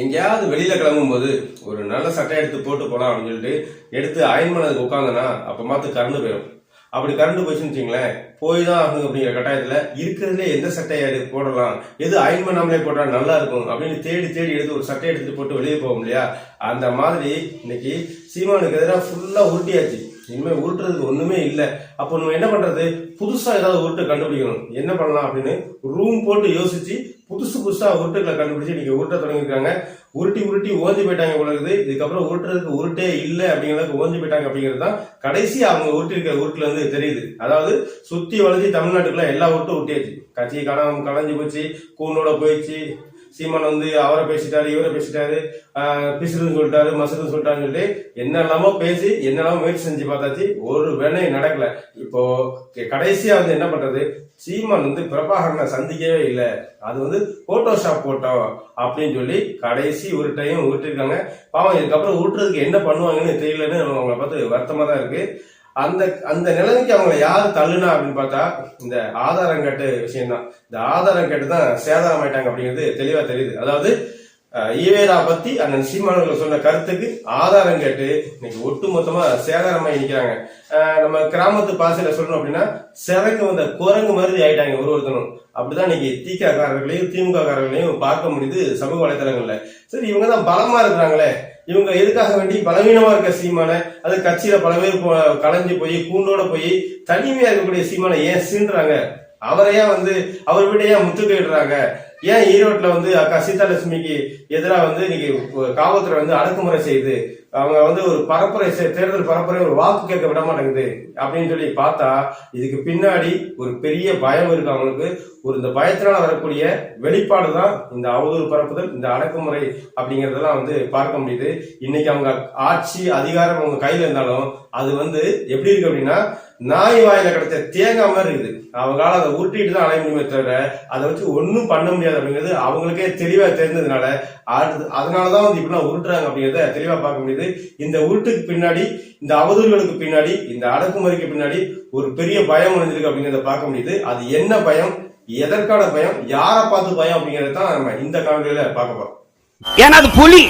எங்கேயாவது வெளியில கிளம்பும்போது ஒரு நல்ல சட்டை எடுத்து போட்டு போலாம் அப்படின்னு சொல்லிட்டு எடுத்து அயன் பண்ணதுக்கு உட்காந்தனா அப்ப மாத்து கறந்து போயிடும். அப்படி கரண்ட் போச்சுன்னு வச்சுங்களேன் போய் தான் ஆகணும் அப்படிங்கிற கட்டாயத்துல இருக்கிறதுல எந்த சட்டையை எடுத்து போடலாம். எது அயன் பண்ணாமலே போட்டா நல்லா இருக்கும் அப்படின்னு தேடி தேடி எடுத்து ஒரு சட்டை எடுத்துட்டு போட்டு வெளியே போவோம் இல்லையா? அந்த மாதிரி இன்னைக்கு சீமானுக்கு எதிராக ஃபுல்லா உருட்டியாச்சு. இனிமேல் உருட்டுறதுக்கு ஒன்றுமே இல்லை. அப்போ நம்ம என்ன பண்ணுறது புதுசாக ஏதாவது உருட்டு கண்டுபிடிக்கணும். என்ன பண்ணலாம் அப்படின்னு ரூம் போட்டு யோசிச்சு புதுசு புதுசாக உருட்டுகளை கண்டுபிடிச்சி இன்றைக்கி உருட்ட தொடங்கியிருக்காங்க. உருட்டி உருட்டி ஓஞ்சி போயிட்டாங்க போல இருக்குது. இதுக்கப்புறம் உருட்டுறதுக்கு உருட்டே இல்லை அப்படிங்கிறதுக்கு ஓஞ்சி போயிட்டாங்க அப்படிங்கிறது தான் கடைசி அவங்க உருட்டிருக்கிற உருட்டில் வந்து தெரியுது. அதாவது சுற்றி வளைஞ்சி தமிழ்நாட்டுக்குள்ள எல்லா உருட்டும் உருட்டியாச்சு. கட்சி கணம் கலைஞ்சு போச்சு. கூண்டோட போயிடுச்சு. சீமான் வந்து அவரை பேசிட்டாரு இவரை பேசிட்டாரு ஆஹ் பிசுறுன்னு சொல்லிட்டாரு மசுறுன்னு சொல்லிட்டாருன்னு சொல்லி என்னெல்லாமோ பேசி என்னெல்லாமோ முயற்சி செஞ்சு பார்த்தாச்சு. ஒரு வேலையும் நடக்கல. இப்போ கடைசியா வந்து என்ன பண்றது? சீமான் வந்து பிரபாகரனை சந்திக்கவே இல்லை. அது வந்து போட்டோஷாப் போட்டோம் அப்படின்னு சொல்லி கடைசி ஒரு டைம் உருட்டிருக்காங்க. பாவம் இதுக்கப்புறம் உருட்டுறதுக்கு என்ன பண்ணுவாங்கன்னு தெரியலன்னு அவங்கள பார்த்து வருத்தமா தான் இருக்கு. அந்த அந்த நிலைமைக்கு அவங்கள யார் தள்ளுனா அப்படின்னு பார்த்தா இந்த ஆதாரம் கேட்டு விஷயம்தான். இந்த ஆதாரம் கேட்டு தான் சேதாரம் ஆயிட்டாங்க அப்படிங்கிறது தெளிவா தெரியுது. அதாவது ஈவேரா பத்தி அண்ணன் சீமானவர்கள் சொன்ன கருத்துக்கு ஆதாரம் கேட்டு இன்னைக்கு ஒட்டுமொத்தமா சேதாரமாயி நிக்கிறாங்க. அஹ், நம்ம கிராமத்து பாசையில சொல்லணும் அப்படின்னா சிறகு வந்த குரங்கு மாதிரி ஆயிட்டாங்க ஒரு ஒருத்தனும். அப்படிதான் இன்னைக்கு திக காரர்களையும் திமுக காரர்களையும் பார்க்க முடியுது சமூக வலைதளங்கள்ல சரி இவங்க தான் பலமா இருக்கிறாங்களே. இவங்க எதுக்காக வேண்டி பலவீனமா இருக்க சீமானை அது கட்சியில பல பேர் கலைஞ்சு போய் கூண்டோட போய் தனிமையா இருக்கக்கூடிய சீமான ஏன் சீண்டுறாங்க? அவரையா வந்து அவர் வீட்டையா முத்துக்கிடுறாங்க ஏன் ஈரோட்ல வந்து அக்கா சீதாலட்சுமிக்கு எதிராக வந்து இன்னைக்கு காவல்துறை வந்து அடக்குமுறை செய்யுது? அவங்க வந்து ஒரு பரப்புரை தேர்தல் பரப்புரை ஒரு வாக்கு கேட்க விட மாட்டேங்குது அப்படின்னு சொல்லி பார்த்தா இதுக்கு பின்னாடி ஒரு பெரிய பயம் இருக்கு அவங்களுக்கு. ஒரு இந்த பயத்தினால வரக்கூடிய வெளிப்பாடு தான் இந்த அவதூறு பரப்புதல் இந்த அடக்குமுறை அப்படிங்கறதெல்லாம் வந்து பார்க்க முடியுது. இன்னைக்கு அவங்க ஆட்சி அதிகாரம் அவங்க கையில இருந்தாலும் அது வந்து எப்படி இருக்கு அப்படின்னா நாய் வாயில கிடைச்ச தேங்காய் மாதிரி இருக்குது. அவங்களால அதை உருட்டிட்டு தான் அலைய முடியுமே தவிர அதை வச்சு ஒன்றும் பண்ண முடியாது அப்படிங்கிறது அவங்களுக்கே தெளிவா தெரிஞ்சதுனால அடுத்து அதனாலதான் வந்து இப்படிலாம் உருட்டுறாங்க அப்படிங்கிறத தெளிவா பார்க்க முடியுது. இந்த உருட்டுக்கு பின்னாடி இந்த அவதூறுகளுக்கு பின்னாடி இந்த அடக்குமுறைக்கு பின்னாடி ஒரு பெரிய பயம் ஒளிஞ்சிருக்கு அப்படிங்கிறத பார்க்க முடியுது. அது என்ன பயம்? எதற்கான பயம்? யாரை பார்த்து பயம் அப்படிங்கறத தான் நம்ம இந்த காணொலியில பார்க்க போறோம். ஏன்னா அது புலி.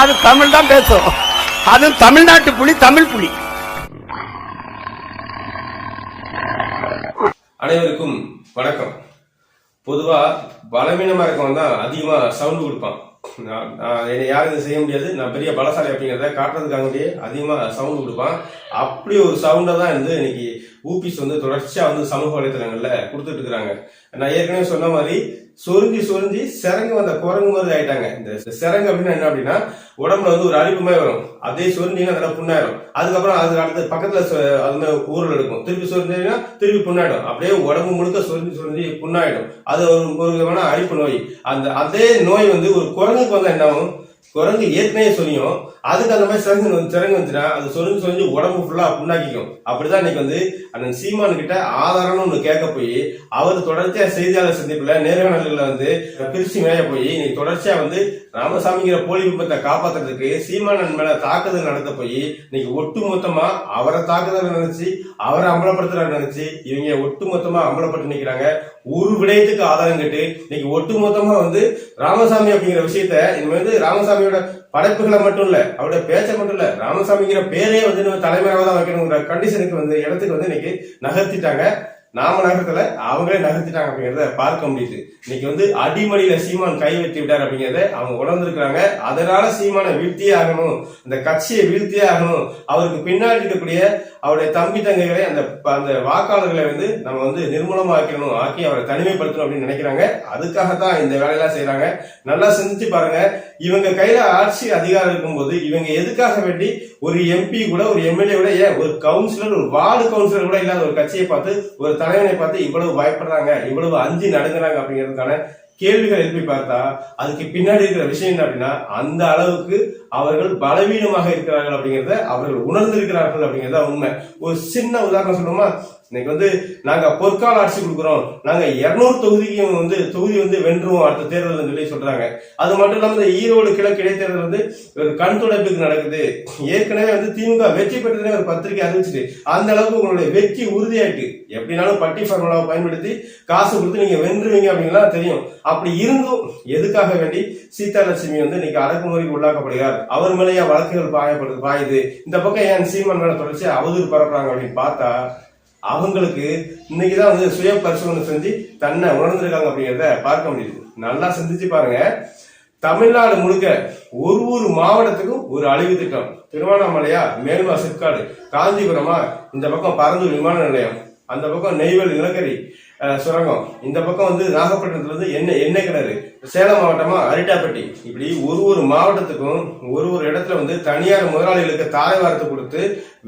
அது தமிழ் தான் பேசும் அது தமிழ்நாட்டு புலி தமிழ் புலி. அனைவருக்கும் வணக்கம். பொதுவா பலவீனமா இருக்கவன் தான் அதிகமா சவுண்ட் கொடுப்பான். நான் என்னை யாரும் இதை செய்ய முடியாது. நான் பெரிய பலசாலி அப்படிங்கிறத காட்டுறதுக்காகவே அதிகமா சவுண்ட் கொடுப்பான். அப்படி ஒரு சவுண்டை தான் வந்து இன்னைக்கு ஊபிஸ் வந்து தொடர்ச்சியா வந்து சமூக வலைத்தளங்களில் கொடுத்துட்டு இருக்கிறாங்க. நான் ஏற்கனவே சொன்ன மாதிரி சொரிஞ்சு சொரிஞ்சு சிறங்கு வந்த குரங்கு மாதிரி ஆயிட்டாங்க. இந்த சிறங்கு அப்படின்னா என்ன அப்படின்னா உடம்புல வந்து ஒரு அரிப்பு மாதிரி வரும். அதே சொரிஞ்சீங்கன்னா நல்லா புண்ணாயிரும். அதுக்கப்புறம் அதுக்கு அடுத்து பக்கத்துல அந்த அது ஊரல் எடுக்கும். திருப்பி சொரிஞ்சீங்கன்னா திருப்பி புண்ணாயிடும். அப்படியே உடம்பு முழுக்க சொரிஞ்சு சொரிஞ்சு புண்ணாயிடும். அது ஒரு ஒரு விதமான அழிப்பு நோய். அந்த அதே நோய் வந்து ஒரு குரங்குக்கு வந்தா என்ன ஆகும்? குரங்கு ஏற்கனவே சொல்லியும் அதுக்கு அந்த மாதிரி சிறங்கு வந்து சிறங்கு வந்துச்சுன்னா அது சொரிஞ்சு சொரிஞ்சு உடம்பு ஃபுல்லா புண்ணாக்கிக்கும். அப்படிதான் இன்னைக்கு வந்து அண்ணன் சீமான் கிட்ட ஆதாரம்னு ஒண்ணு கேட்க போய் அவர் தொடர்ச்சியா செய்தியாளர் சந்திப்புல நேர்காணல்ல வந்து பிரிச்சு மேய போய் இன்னைக்கு தொடர்ச்சியா வந்து ராமசாமிங்கிற போலி விபத்தை காப்பாத்துறதுக்கு சீமானன் மேல தாக்குதல் நடத்த போய் இன்னைக்கு ஒட்டு மொத்தமா அவரை தாக்குதல் நினைச்சு அவரை அம்பலப்படுத்துற நினைச்சு இவங்க ஒட்டு மொத்தமா அம்பலப்பட்டு நிக்கிறாங்க. ஒரு விடயத்துக்கு ஆதாரம் கேட்டு இன்னைக்கு ஒட்டு மொத்தமா வந்து ராமசாமி அப்படிங்கிற விஷயத்த இனிமே வந்து ராமசாமியோட படைப்புகளை மட்டும் இல்ல அவருடைய பேச்சை மட்டும் இல்ல ராமசாமிங்கிற பேரே வந்து நம்ம தலைமையாக தான் வைக்கணுங்கிற கண்டிஷனுக்கு வந்து இடத்துக்கு வந்து இன்னைக்கு நகர்த்திட்டாங்க. நாம நகரத்துல அவங்களே நகர்த்திட்டாங்க அப்படிங்கறத பார்க்க முடியுது. இன்னைக்கு வந்து அடிமடியில சீமான் கை வைத்து விட்டார் அப்படிங்கறத அவங்க உணர்ந்திருக்கிறாங்க. அதனால சீமானை வீழ்த்தியே ஆகணும். இந்த கட்சியை வீழ்த்தியே ஆகணும். அவருக்கு பின்னாடி இருக்கக்கூடிய அவருடைய தம்பி தங்கைகளை அந்த அந்த வாக்காளர்களை வந்து நம்ம வந்து நிர்மூலமாக்கணும் ஆக்கி அவரை தனிமைப்படுத்தணும் அப்படின்னு நினைக்கிறாங்க. அதுக்காகத்தான் இந்த வேலையெல்லாம் செய்யறாங்க நல்லா சிந்திச்சு பாருங்க. இவங்க கையில ஆட்சி அதிகாரம் இருக்கும்போது இவங்க எதுக்காக வேண்டி ஒரு எம்பி கூட ஒரு எம்எல்ஏ கூட ஏன் ஒரு கவுன்சிலர் ஒரு வார்டு கவுன்சிலர் கூட இல்லாத ஒரு கட்சியை பார்த்து ஒரு தலைவனை பார்த்து இவ்வளவு பயப்படுறாங்க இவ்வளவு அஞ்சு நடுங்குறாங்க அப்படிங்கிறதுக்கான கேள்விகள் எழுப்பி பார்த்தா அதுக்கு பின்னாடி இருக்கிற விஷயம் என்ன அப்படின்னா அந்த அளவுக்கு அவர்கள் பலவீனமாக இருக்கிறார்கள் அப்படிங்கிறத அவர்கள் உணர்ந்திருக்கிறார்கள் அப்படிங்கிறத உண்மை. ஒரு சின்ன உதாரணம் சொல்லணுமா இன்னைக்கு வந்து நாங்க பொற்கால ஆட்சி கொடுக்குறோம். நாங்க இருநூறு தொகுதிக்கும் வந்து தொகுதி வந்து வென்றுவோம் அடுத்த தேர்தல் சொல்லி சொல்றாங்க. அது மட்டும் இல்லாம இந்த ஈரோடு கிழக்கு இடைத்தேர்தல் வந்து ஒரு கண் துடைப்புக்கு நடக்குது. ஏற்கனவே வந்து திமுக வெற்றி பெற்றதே ஒரு பத்திரிகை அறிவிச்சிட்டு அந்த அளவுக்கு உங்களுடைய வெற்றி உறுதியாயிட்டு எப்படினாலும் பட்டி ஃபார்முலாவை பயன்படுத்தி காசு கொடுத்து நீங்க வென்றுவீங்க அப்படின்லாம் தெரியும். அப்படி இருந்தும் எதுக்காக வேண்டி சீதாலட்சுமி வந்து இன்னைக்கு அடக்குமுறைக்கு உள்ளாக்கப்படுகிறார்? அவர் மேலேயே வழக்குகள் பாயப்படுது பாயுது. இந்த பக்கம் ஏன் சீமன் மேல தொடர்ச்சி அவதூறு பரப்புறாங்க அப்படின்னு பார்த்தா அவங்களுக்கு இன்னைக்குதான் வந்து சுய பரிசோதனை செஞ்சு தன்னை உணர்ந்திருக்காங்க அப்படிங்கிறத பார்க்க முடியுது. நல்லா சிந்திச்சு பாருங்க. தமிழ்நாடு முழுக்க ஒரு ஒரு மாவட்டத்துக்கும் ஒரு அழிவு திட்டம். திருவண்ணாமலையா மேல்மா சிற்காடு காஞ்சிபுரமா இந்த பக்கம் பரந்தூர் விமான நிலையம் அந்த பக்கம் நெய்வேலி நிலக்கரி சுரங்கம். இந்த பக்கம் வந்து நாகப்பட்டினத்துல இருந்து எண்ணெய் எண்ணெய் கிணறு சேலம் மாவட்டமா அரிட்டாப்பட்டி. இப்படி ஒரு ஒரு மாவட்டத்துக்கும் ஒரு ஒரு இடத்துல வந்து தனியார் முதலாளிகளுக்கு தாரை வார்த்தை கொடுத்து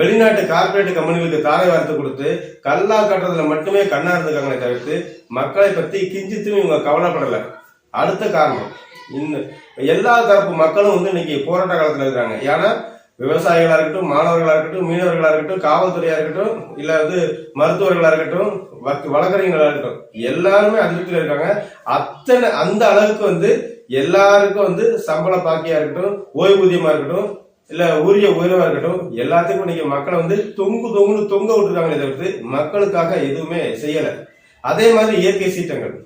வெளிநாட்டு கார்ப்பரேட் கம்பெனிகளுக்கு தாரை வார்த்தை கொடுத்து கல்லா கட்டுறதுல மட்டுமே கண்ணா இருந்திருக்காங்களே தவிர்த்து மக்களை பத்தி கிஞ்சித்தும் இவங்க கவலைப்படலை. அடுத்த காரணம் இன்னும் எல்லா தரப்பு மக்களும் வந்து இன்னைக்கு போராட்ட காலத்துல இருக்கிறாங்க. ஏன்னா விவசாயிகளாக இருக்கட்டும் மாணவர்களாக இருக்கட்டும் மீனவர்களாக இருக்கட்டும் காவல்துறையாக இருக்கட்டும் இல்லை வந்து மருத்துவர்களாக இருக்கட்டும் வழக்கறிஞர்களாக இருக்கட்டும் எல்லாருமே அதிருப்தியில் இருக்காங்க. அத்தனை அந்த அளவுக்கு வந்து எல்லாருக்கும் வந்து சம்பள பாக்கியாக இருக்கட்டும் ஓய்வூதியமாக இருக்கட்டும் இல்ல உரிய உயர்வா இருக்கட்டும் எல்லாத்துக்கும் இன்னைக்கு மக்களை வந்து தொங்கு தொங்குன்னு தொங்க விட்டுருக்காங்களே தவிர்த்து மக்களுக்காக எதுவுமே செய்யல. அதே மாதிரி இயற்கை சீற்றங்கள்.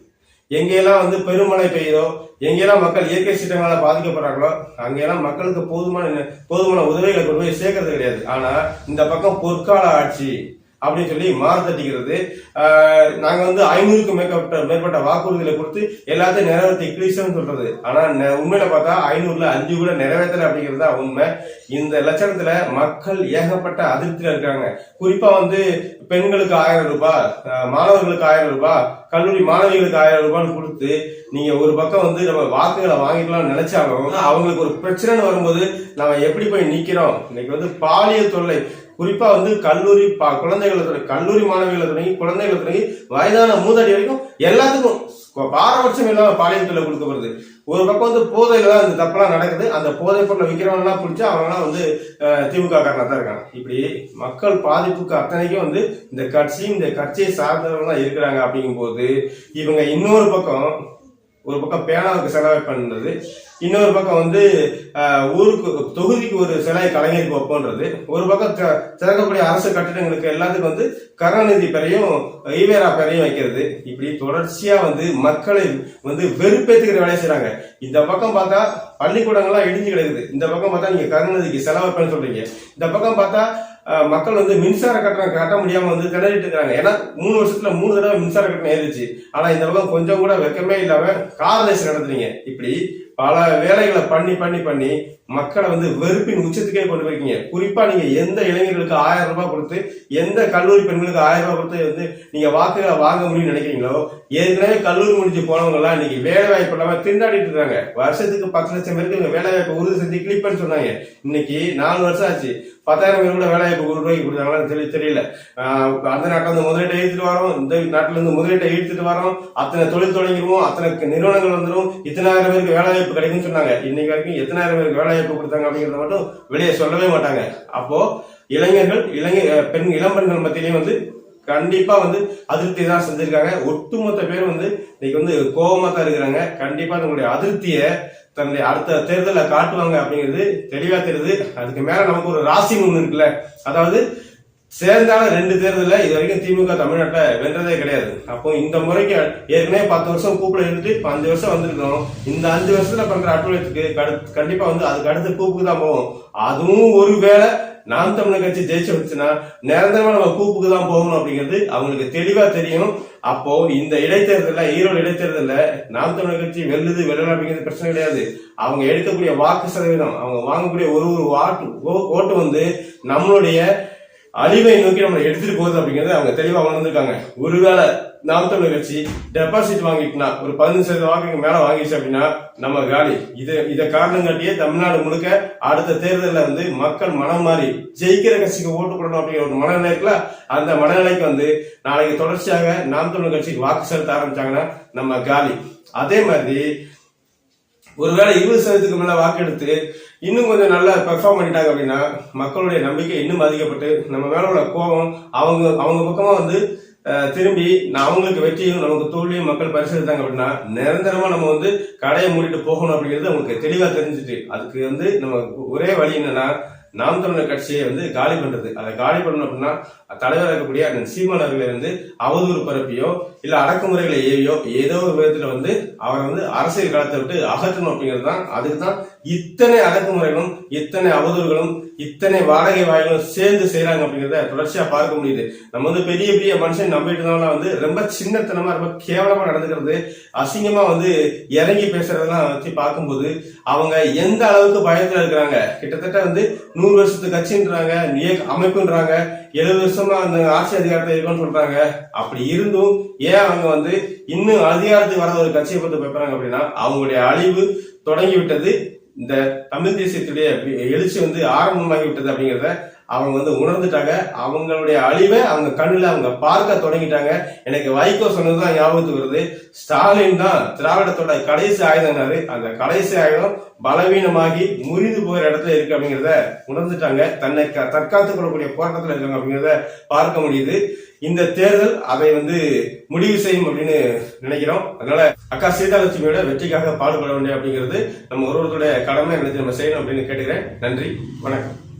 எங்கெல்லாம் வந்து பெருமழை பெய்யுதோ எங்கெல்லாம் மக்கள் இயற்கை சீற்றங்களால் பாதிக்கப்படுறாங்களோ அங்கெல்லாம் மக்களுக்கு போதுமான போதுமான உதவிகளை கொண்டு போய் சேர்க்கறது கிடையாது. ஆனா இந்த பக்கம் பொற்கால ஆட்சி அப்படின்னு சொல்லி மாறு தட்டிக்கிறது. நாங்கள் நாங்க வந்து ஐநூறுக்கு மேற்பட்ட மேற்பட்ட வாக்குறுதிகளை கொடுத்து எல்லாத்தையும் நிறைவேற்ற கிளீசன் சொல்றது. ஆனா நெ- உண்மையில பார்த்தா ஐநூறுல அஞ்சு கூட நிறைவேற்றல அப்படிங்கிறது தான் உண்மை. இந்த லட்சணத்துல மக்கள் ஏகப்பட்ட அதிருப்தியில இருக்காங்க. குறிப்பா வந்து பெண்களுக்கு ஆயிரம் ரூபாய் மாணவர்களுக்கு ஆயிரம் ரூபாய் கல்லூரி மாணவிகளுக்கு ஆயிரம் ரூபான்னு கொடுத்து நீங்க ஒரு பக்கம் வந்து நம்ம வாக்குகளை வாங்கிக்கலாம்னு நினைச்சாலும் அவங்களுக்கு ஒரு பிரச்சனைன்னு வரும்போது நம்ம எப்படி போய் நிக்கிறோம்? இன்னைக்கு வந்து பாலியல் தொல்லை. குறிப்பா வந்து கல்லூரி பா- குழந்தைகளை தொடங்கி கல்லூரி மாணவிகளை தொடங்கி குழந்தைகளை தொடங்கி வயதான மூதாடி வரைக்கும் எல்லாத்துக்கும் பாரபட்சம் இல்லாம பாலியல் தொல்லை கொடுக்கப்படுது. ஒரு பக்கம் வந்து போதையில தான் இந்த தப்பெல்லாம் நடக்குது. அந்த போதை பொருளை விற்கிறவங்கலாம் பிடிச்சா அவங்கலாம் வந்து திமுக காரணம் தான் இருக்காங்க இப்படி மக்கள் பாதிப்புக்கு அத்தனைக்கும் வந்து இந்த கட்சியும் இந்த கட்சியை சார்ந்தவங்க தான் இருக்கிறாங்க அப்படிங்கும்போது இவங்க இன்னொரு பக்கம் ஒரு பக்கம் பேனாவுக்கு செலவு பண்ணுறது இன்னொரு பக்கம் வந்து ஊருக்கு தொகுதிக்கு ஒரு சிலை கலைஞருக்கு வைப்போன்றது ஒரு பக்கம் திறக்கக்கூடிய அரசு கட்டிடங்களுக்கு எல்லாத்துக்கும் வந்து கருணாநிதி பேரையும் ஈவேரா பேரையும் வைக்கிறது. இப்படி தொடர்ச்சியா வந்து மக்களை வந்து வெறுப்பேற்றுக்கிற வேலை செய்கிறாங்க இந்த பக்கம் பார்த்தா பள்ளிக்கூடங்கள்லாம் இடிஞ்சு கிடக்குது. இந்த பக்கம் பார்த்தா நீங்க கருணாநிதிக்கு செலவு வைப்பேன்னு சொல்றீங்க. இந்த பக்கம் பார்த்தா மக்கள் வந்து மின்சார கட்டணம் கட்ட முடியாம வந்து திணறிட்டு இருக்காங்க ஏன்னா மூணு வருஷத்துல மூணு தடவை மின்சார கட்டணம் ஏறிச்சு ஆனா இந்த அளவுக்கு கொஞ்சம் கூட வெக்கமே இல்லாம கார் ரேஸ் நடத்துறீங்க. இப்படி பல வேலைகளை பண்ணி பண்ணி பண்ணி மக்களை வந்து வெறுப்பின் உச்சத்துக்கே கொண்டு போயிருக்கீங்க. குறிப்பா நீங்க எந்த இளைஞர்களுக்கு ஆயிரம் ரூபாய் கொடுத்து எந்த கல்லூரி பெண்களுக்கு ஆயிரம் ரூபாய் கொடுத்து வந்து நீங்க வாக்குகளை வாங்க முடியும்னு நினைக்கிறீங்களோ ஏற்கனவே கல்லூரி முடிஞ்சு போனவங்க எல்லாம் இன்னைக்கு வேலை வாய்ப்பு இல்லாம திண்டாடிட்டு இருக்காங்க. வருஷத்துக்கு பத்து லட்சம் பேருக்கு வேலை வாய்ப்பு உறுதி செஞ்சு கிளிப்பன்னு சொன்னாங்க. இன்னைக்கு நாலு வருஷம் ஆச்சு. பத்தாயிரம் பேர் கூட வேலை வாய்ப்பு ஒரு கொடுத்தாங்களான்னு தெரிய தெரியல. அந்த நாட்டில் இருந்து முதலீட்டை இழுத்துட்டு வரோம் இந்த நாட்டில் இருந்து முதலீட்டை இழுத்துட்டு வரோம். அத்தனை தொழில் தொடங்கிடுவோம் அத்தனை நிறுவனங்கள் வந்துடும். இத்தனாயிரம் பேருக்கு வேலை வாய்ப்பு கிடைக்கும்னு சொன்னாங்க. இன்னைக்கு வரைக்கும் எத்தனாயிரம் பேருக்கு வேலைவாய்ப்பு கொடுத்தாங்க அப்படிங்கறத மட்டும் வெளியே சொல்லவே மாட்டாங்க. அப்போ இளைஞர்கள் இளைஞர் பெண் இளம்பெண்கள் மத்தியிலையும் வந்து கண்டிப்பா வந்து அதிருப்தி தான் செஞ்சிருக்காங்க. ஒட்டுமொத்த பேர் வந்து இன்னைக்கு வந்து கோபமா தான் இருக்கிறாங்க. கண்டிப்பா தங்களுடைய அதிருப்தியை தன்னுடைய அடுத்த தேர்தலில் காட்டுவாங்க அப்படிங்கிறது தெளிவா தெரியுது. அதுக்கு மேல நமக்கு ஒரு ராசி ஒண்ணு இருக்குல்ல. அதாவது சேர்ந்தாலும் ரெண்டு தேர்தலில் இது வரைக்கும் திமுக தமிழ்நாட்டை வென்றதே கிடையாது. அப்போ இந்த முறைக்கு ஏற்கனவே பத்து வருஷம் கூப்பிட இருந்துட்டு இப்போ அஞ்சு வருஷம் வந்திருக்கோம் இந்த அஞ்சு வருஷத்துல பண்ற அட்டுவலத்துக்கு கண்டிப்பா வந்து அதுக்கு அடுத்த கூப்புக்கு தான் போவோம். அதுவும் ஒருவேளை நாம் தமிழர் கட்சி ஜெயிச்சு வச்சுன்னா நிரந்தரமா நம்ம கூப்புக்கு தான் போகணும் அப்படிங்கிறது அவங்களுக்கு தெளிவா தெரியும் அப்போ இந்த இடைத்தேர்தல ஈரோடு இடைத்தேர்தல நாம் தமிழர் கட்சி வெல்லுது வெல்லணும் அப்படிங்கிறது பிரச்சனை கிடையாது. அவங்க எடுக்கக்கூடிய வாக்கு சதவீதம் அவங்க வாங்கக்கூடிய ஒரு ஒரு வாட்டு ஓ- ஓட்டு வந்து நம்மளுடைய அழிவை நோக்கி நம்மளை எடுத்துட்டு போகுது அப்படிங்கிறது அவங்க தெளிவா உணர்ந்திருக்காங்க. ஒருவேளை நாம் கட்சி டெபாசிட் வாங்கிட்டுனா ஒரு பதினஞ்சு சதவீத வாக்குக்கு மேல வாங்கிச்சு அப்படின்னா நம்ம காலி. இது இதை காரணம் காட்டியே தமிழ்நாடு முழுக்க அடுத்த தேர்தலில் வந்து மக்கள் மனம் மாறி ஜெயிக்கிற கட்சிக்கு ஓட்டு போடணும் அப்படிங்கிற ஒரு மனநிலை இருக்குல்ல? அந்த மனநிலைக்கு வந்து நாளைக்கு தொடர்ச்சியாக நாம் தமிழ் கட்சிக்கு வாக்கு செலுத்த ஆரம்பிச்சாங்கன்னா நம்ம காலி. அதே மாதிரி ஒருவேளை இருபது சதவீதத்துக்கு மேல வாக்கெடுத்து இன்னும் கொஞ்சம் நல்லா பெர்ஃபார்ம் பண்ணிட்டாங்க அப்படின்னா மக்களுடைய நம்பிக்கை இன்னும் அதிகப்பட்டு நம்ம மேல உள்ள கோபம் அவங்க அவங்க பக்கமா வந்து திரும்பி நான் அவங்களுக்கு வெற்றியும் நமக்கு தோல்வியும் மக்கள் பரிசீலித்தாங்க அப்படின்னா நிரந்தரமா நம்ம வந்து கடையை மூடிட்டு போகணும் அப்படிங்கிறது அவங்களுக்கு தெளிவா தெரிஞ்சுட்டு அதுக்கு வந்து நம்ம ஒரே வழி என்னன்னா நாம் தமிழர் கட்சியை வந்து காலி பண்றது. அதை காலி பண்ணணும் அப்படின்னா தலைவராக இருக்கக்கூடிய அந்த சீமான் அவர்களை வந்து அவதூறு பரப்பியோ இல்ல அடக்குமுறைகளை ஏவியோ ஏதோ ஒரு விதத்துல வந்து அவரை வந்து அரசியல் களத்தை விட்டு அகற்றணும் அப்படிங்கிறது தான் அதுக்கு தான் இத்தனை அடக்குமுறைகளும் இத்தனை அவதூறுகளும் இத்தனை வாடகை வாயிலும் சேர்ந்து செய்யறாங்க அப்படிங்கிறத தொடர்ச்சியா பார்க்க முடியுது. நம்ம வந்து பெரிய பெரிய மனுஷன் நம்பிட்டு இருந்தாலும் வந்து ரொம்ப சின்னத்தனமா ரொம்ப கேவலமா நடந்துக்கிறது அசிங்கமா வந்து இறங்கி பேசுறதெல்லாம் வச்சு பார்க்கும்போது அவங்க எந்த அளவுக்கு பயத்துல இருக்கிறாங்க? கிட்டத்தட்ட வந்து நூறு வருஷத்து கட்சின்றாங்க இயக்க- அமைப்புன்றாங்க எழுபது வருஷமா அந்த ஆட்சி அதிகாரத்தை இருக்குன்னு சொல்றாங்க. அப்படி இருந்தும் ஏன் அவங்க வந்து இன்னும் அதிகாரத்துக்கு வர ஒரு கட்சியை பத்தி பேசுறாங்க அப்படின்னா அவங்களுடைய அழிவு தொடங்கி விட்டது இந்த தமிழ் தேசியத்துடைய எழுச்சி வந்து ஆரம்பமாகி விட்டது அப்படிங்கிறத அவங்க வந்து உணர்ந்துட்டாங்க. அவங்களுடைய அழிவை அவங்க கண்ணில் அவங்க பார்க்க தொடங்கிட்டாங்க. எனக்கு வைகோ சொன்னதுதான் ஞாபகத்துக்கு வருது. ஸ்டாலின் தான் திராவிடத்தோட கடைசி ஆயுதம்னாரு. அந்த கடைசி ஆயுதம் பலவீனமாகி முறிந்து போகிற இடத்துல இருக்கு அப்படிங்கிறத உணர்ந்துட்டாங்க. தன்னை க- தற்காத்துக் கொள்ளக்கூடிய போராட்டத்தில் இருக்காங்க அப்படிங்கிறத பார்க்க முடியுது. இந்த தேர்தல் அதை வந்து முடிவு செய்யும் அப்படின்னு நினைக்கிறோம். அதனால அக்கா சீதாலட்சுமியோட வெற்றிக்காக பாடுபட வேண்டிய அப்படிங்கிறது நம்ம ஒருவருடைய கடமை நினைச்சு நம்ம செய்யணும் அப்படின்னு கேட்டுக்கிறேன். நன்றி. வணக்கம்.